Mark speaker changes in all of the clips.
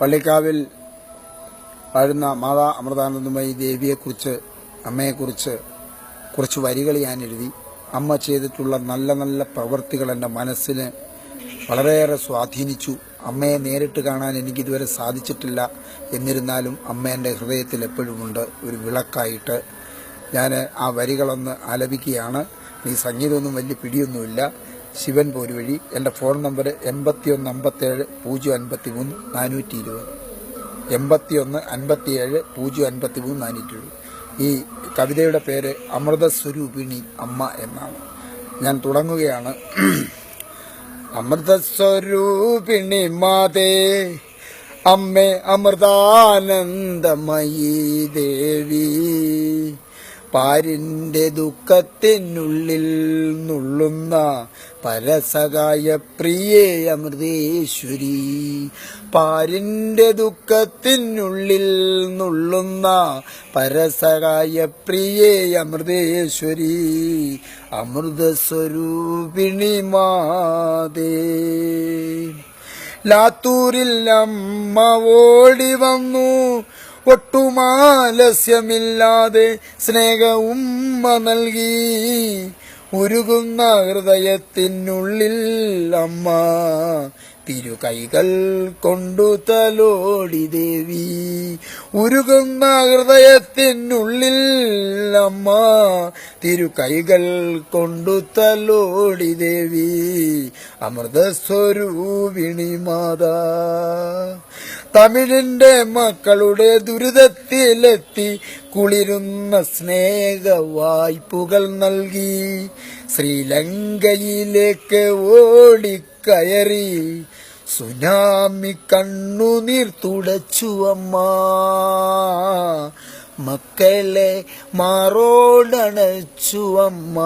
Speaker 1: പള്ളിക്കാവിൽ വാഴുന്ന മാതാ അമൃതാനന്ദമയി ദേവിയെക്കുറിച്ച് അമ്മയെക്കുറിച്ച് കുറച്ച് വരികൾ ഞാൻ എഴുതി. അമ്മ ചെയ്തിട്ടുള്ള നല്ല നല്ല പ്രവൃത്തികൾ എന്റെ മനസ്സിന് വളരെയേറെ സ്വാധീനിച്ചു. അമ്മയെ നേരിട്ട് കാണാൻ എനിക്കിതുവരെ സാധിച്ചിട്ടില്ല. എന്നിരുന്നാലും അമ്മ എന്റെ ഹൃദയത്തിൽ എപ്പോഴുമുണ്ട് ഒരു വിളക്കായിട്ട് ഞാൻ ആ വരികളൊന്ന് ആലപിക്കുകയാണ്. ഈ സംഗീതമൊന്നും വലിയ പിടിയൊന്നുമില്ല. ശിവൻ പോരുവഴി എന്റെ ഫോൺ നമ്പർ എൺപത്തിയൊന്ന് അമ്പത്തേഴ് പൂജ്യം അൻപത്തി മൂന്ന് നാനൂറ്റി ഇരുപത് എൺപത്തിയൊന്ന് അൻപത്തിയേഴ് പൂജ്യം അൻപത്തി മൂന്ന് നാനൂറ്റി എഴുപത് ഈ കവിതയുടെ പേര് അമൃതസ്വരൂപിണി അമ്മ എന്നാണ്. ഞാൻ തുടങ്ങുകയാണ്. അമൃതസ്വരൂപിണി മാതേ അമ്മേ അമൃതാനന്ദമയീ ദേവി. പാരിന്റെ ദുഃഖത്തിനുള്ളിൽ നുള്ളുന്ന പരസകായ പ്രിയേ അമൃതേശ്വരി. പാരിന്റെ ദുഃഖത്തിനുള്ളിൽ നുള്ളുന്ന പരസകായ പ്രിയേ അമൃതേശ്വരി. അമൃതസ്വരൂപിണി മാതേ. ലാത്തൂരിൽ അമ്മ ഓടി വന്നു. ഒട്ടുമാലസ്യമില്ലാതെ സ്നേഹവും നൽകി. ഉരുകുന്ന ഹൃദയത്തിനുള്ളിൽ അമ്മ തിരുകൈകൾ കൊണ്ടു തലോടി ദേവി. ഉരുകുന്ന ഹൃദയത്തിനുള്ളിൽ അമ്മ തിരുകൈകൾ കൊണ്ടു തലോടി ദേവി. അമൃതസ്വരൂപിണി മാതാ. തമിഴിന്റെ മക്കളുടെ ദുരിതത്തിലെത്തി കുളിരുന്ന സ്നേഹ വായ്പുകൾ നൽകി. ശ്രീലങ്കയിലേക്ക് ഓടിക്കയറി. സുനാമി കണ്ണുനീർ തുടച്ചു അമ്മ. മക്കളെ മാറോടണച്ചു അമ്മ.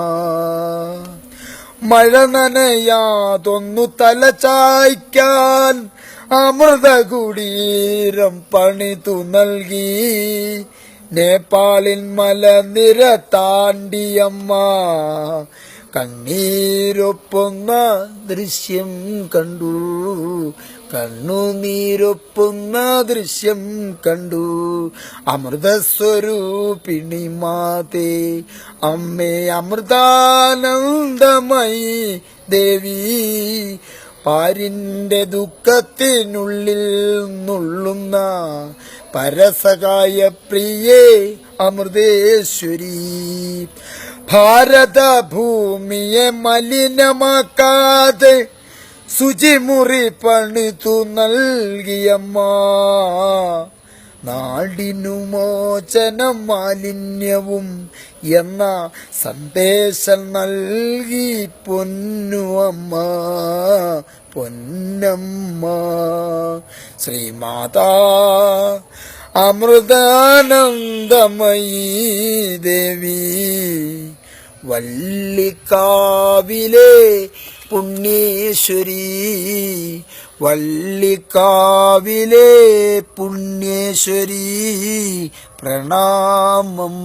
Speaker 1: മഴ നനയാതൊന്നു തല ചായ്ക്കാൻ അമൃതകുടീരം പണിതു നൽകി. നേപ്പാളിൻ മലനിര താണ്ടിയമ്മ. കണ്ണീരൊപ്പുന്ന ദൃശ്യം കണ്ടു. കണ്ണുനീരൊപ്പുന്ന ദൃശ്യം കണ്ടു. അമൃതസ്വരൂപിണി മാതേ അമ്മേ അമൃതാനന്ദമയി ദേവി. പാരിന്റെ ദുഃഖത്തിനുള്ളിൽ നുള്ളുന്ന പരസകായ പ്രിയേ അമൃതേശ്വരി. ഭാരതഭൂമിയെ മലിനമാക്കാതെ ശുചിമുറി പണിതു നൽകിയമ്മ. നാടിനു മോചനം മാലിന്യവും എന്ന സന്ദേശം നൽകി പൊന്നു അമ്മ പൊന്നമ്മ. ശ്രീമാതാ അമൃതാനന്ദമയീ ദേവി. വള്ളിക്കാവിലെ പുണ്യേശ്വരി വള്ളിക്കാവിലെ പുണ്യേശ്വരി പ്രണാമം.